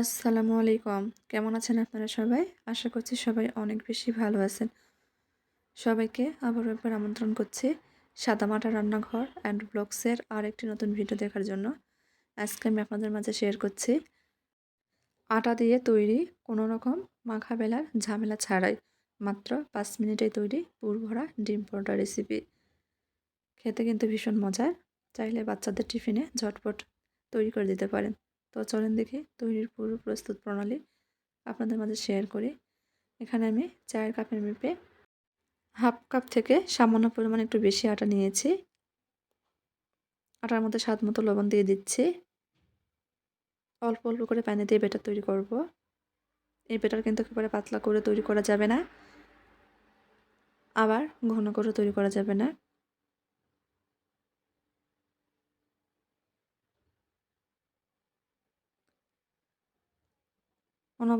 আসসালামু আলাইকুম। কেমন আছেন আপনারা সবাই? আশা করছি সবাই অনেক বেশি ভালো আছেন। সবাইকে আবারও একবার আমন্ত্রণ করছি সাদামাটা রান্নাঘর অ্যান্ড ব্লগসের আর একটি নতুন ভিডিও দেখার জন্য। আজকে আমি আপনাদের মাঝে শেয়ার করছি আটা দিয়ে তৈরি কোনো রকম মাখা বেলার ঝামেলা ছাড়াই, মাত্র পাঁচ মিনিটে তৈরি পুর ভরা ডিম পরোটা রেসিপি খেতে কিন্তু ভীষণ মজার। চাইলে বাচ্চাদের টিফিনে ঝটপট তৈরি করে দিতে পারেন। তো চলেন দেখে তৈরির পুরো প্রস্তুত প্রণালী আপনাদের মাঝে শেয়ার করি। এখানে আমি চায়ের কাপের মেপে হাফ কাপ থেকে সামান্য পরিমাণ একটু বেশি আটা নিয়েছি। আটার মধ্যে স্বাদ মতো লবণ দিয়ে দিচ্ছি। অল্প অল্প করে পানি দিয়ে বেটার তৈরি করব। এই বেটার কিন্তু একেবারে পাতলা করে তৈরি করা যাবে না। আবার ঘন করে তৈরি করা যাবে না।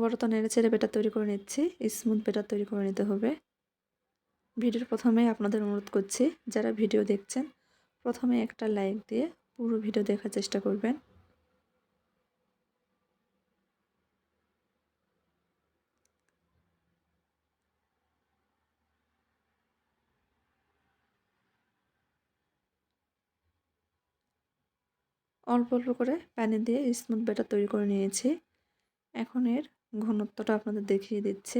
অনবরত নেড়ে চেড়ে বেটার তৈরি করে নিচ্ছি। স্মুথ বেটার তৈরি করে নিতে হবে। ভিডিওর প্রথমে আপনাদের অনুরোধ করছি, যারা ভিডিও দেখছেন, প্রথমে একটা লাইক দিয়ে পুরো ভিডিও দেখার চেষ্টা করবেন। অল্প অল্প করে প্যানে দিয়ে স্মুথ ব্যাটার তৈরি করে নিয়েছি। এখন এর ঘনত্বটা আপনাদের দেখিয়ে দিচ্ছে।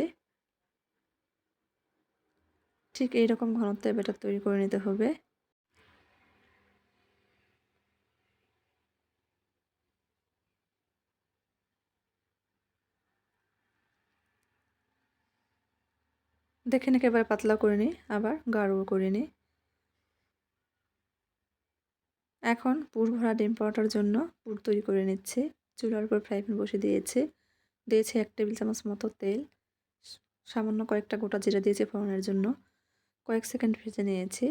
ঠিক এইরকম ঘনত্বে ব্যাটার তৈরি করে নিতে হবে। দেখেন এবার পাতলা করে নিই, আবার গাঢ় করে নিই। এখন পুর ভরা ডিম পাওয়াটার জন্য পুর তৈরি করে নিচ্ছে। চুলার উপর ফ্রাই প্যান বসে দিয়েছে। দিয়েছে এক টেবিল চামচ মতো তেল সামান্য কয়েকটা গোটা জিরা দিয়েছে ফোড়নের জন্য। কয়েক সেকেন্ড ভেজে নিয়েছি।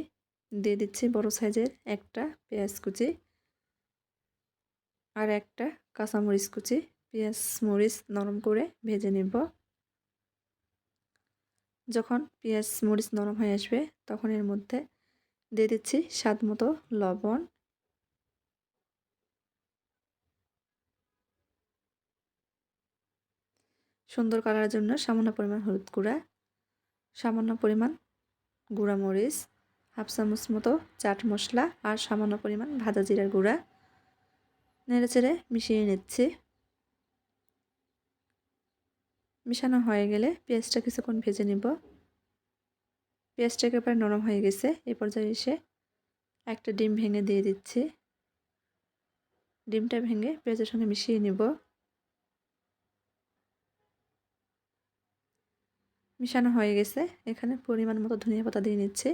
দিয়ে দিচ্ছি বড় সাইজের একটা পেঁয়াজ কুচি আর একটা কাঁচামরিচ কুচি। পেঁয়াজ মরিচ নরম করে ভেজে নেব। যখন পেঁয়াজ মরিচ নরম হয়ে আসবে, তখন এর মধ্যে দিয়ে দিচ্ছি স্বাদ মতো লবণ। সুন্দর কালারের জন্য সামান্য পরিমাণ হলুদ গুঁড়া, সামান্য পরিমাণ গুঁড়া মরিচ, হাফ চামচ মতো চাট মশলা আর সামান্য পরিমাণ ভাজা জিরার গুঁড়া। নেড়ে চেড়ে মিশিয়ে নিচ্ছি। মিশানো হয়ে গেলে পেঁয়াজটা কিছুক্ষণ ভেজে নিব। পেঁয়াজটা একেবারে নরম হয়ে গেছে, এ পর্যায়ে এসে একটা ডিম ভেঙে দিয়ে দিচ্ছি। ডিমটা ভেঙে পেঁয়াজের সঙ্গে মিশিয়ে নিব। মিশানো হয়ে গেছে। এখানে পরিমাণ মতো ধনিয়া পাতা দিয়ে নিচ্ছে।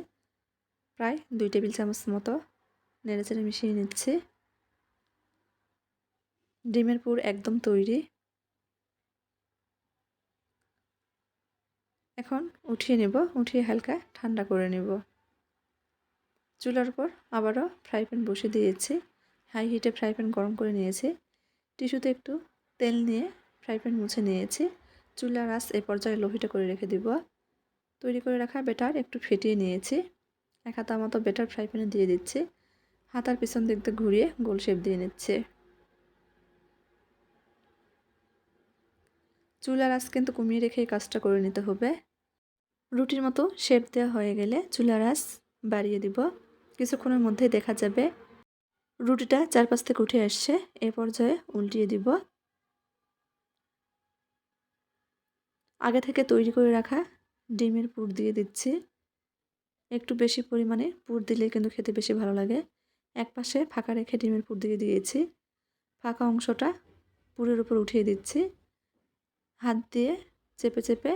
প্রায় দুই টেবিল চামচ মতো নেড়ে চেড়ে মিশিয়ে নিচ্ছে। ডিমের পুর একদম তৈরি। এখন উঠিয়ে নেব, উঠিয়ে হালকা ঠান্ডা করে নেব। চুলার উপর আবারও ফ্রাই প্যান বসে দিয়েছি। হাই হিটে ফ্রাই প্যান গরম করে নিয়েছি। টিস্যুতে একটু তেল নিয়ে ফ্রাই প্যান মুছে নিয়েছি। চুলার আঁচ এই পর্যায়ে লোহিটা করে রেখে দিব। তৈরি করে রাখা বেটার একটু ফেটিয়ে নিয়েছি। এক হাতা মতো বেটার ফ্রাই প্যানে দিয়ে দিচ্ছি। হাতার পিছন দিক ঘুরিয়ে গোল শেপ দিয়ে নিচ্ছে। চুলার আঁচ কিন্তু কমিয়ে রেখে এই কাজটা করে নিতে হবে। রুটির মতো শেপ দেওয়া হয়ে গেলে চুলার আঁচ বাড়িয়ে দিব। কিছুক্ষণের মধ্যে দেখা যাবে। রুটিটা চারপাশ থেকে উঠে আসছে। এ পর্যায়ে উল্টিয়ে দিব। আগে থেকে তৈরি করে রাখা ডিমের পুর দিয়ে দিচ্ছি। একটু বেশি পরিমাণে পুর দিলে কিন্তু খেতে বেশি ভালো লাগে। এক পাশে ফাঁকা রেখে ডিমের পুর দিয়ে দিয়েছি। ফাঁকা অংশটা পুরের উপর উঠিয়ে দিচ্ছি। হাত দিয়ে চেপে চেপে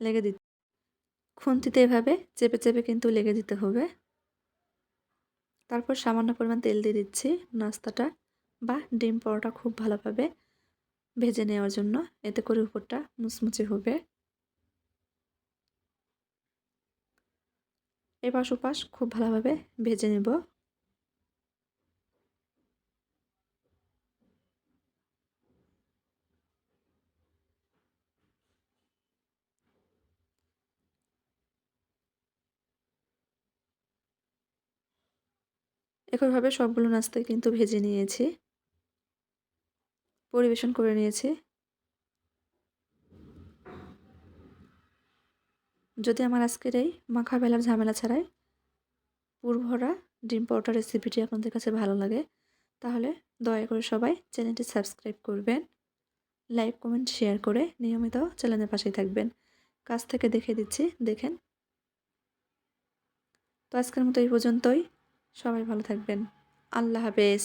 লেগে দিচ্ছি। খুন্তিতে এভাবে চেপে চেপে কিন্তু লেগে দিতে হবে। তারপর সামান্য পরিমাণ তেল দিয়ে দিচ্ছি। নাস্তাটা বা ডিম পরোটা খুব ভালোভাবে ভেজে নেওয়ার জন্য। এতে করে উপরটা মুচমুচে হবে। এপাশ ওপাশ খুব ভালোভাবে ভেজে নেব। একইভাবে সবগুলো নাস্তায় কিন্তু ভেজে নিয়েছি। পরিবেশন করে নিয়েছি। যদি আমার আজকের এই মাখা বেলার ঝামেলা ছাড়াই পুরভরা ডিম পরোটা রেসিপিটি আপনাদের কাছে ভালো লাগে, তাহলে দয়া করে সবাই চ্যানেলটি সাবস্ক্রাইব করবেন। লাইক, কমেন্ট, শেয়ার করে নিয়মিত চ্যানেলের পাশেই থাকবেন। কাছ থেকে দেখে দিচ্ছি, দেখেন। তো আজকের মতো এই পর্যন্তই। সবাই ভালো থাকবেন। আল্লাহ হাফেজ।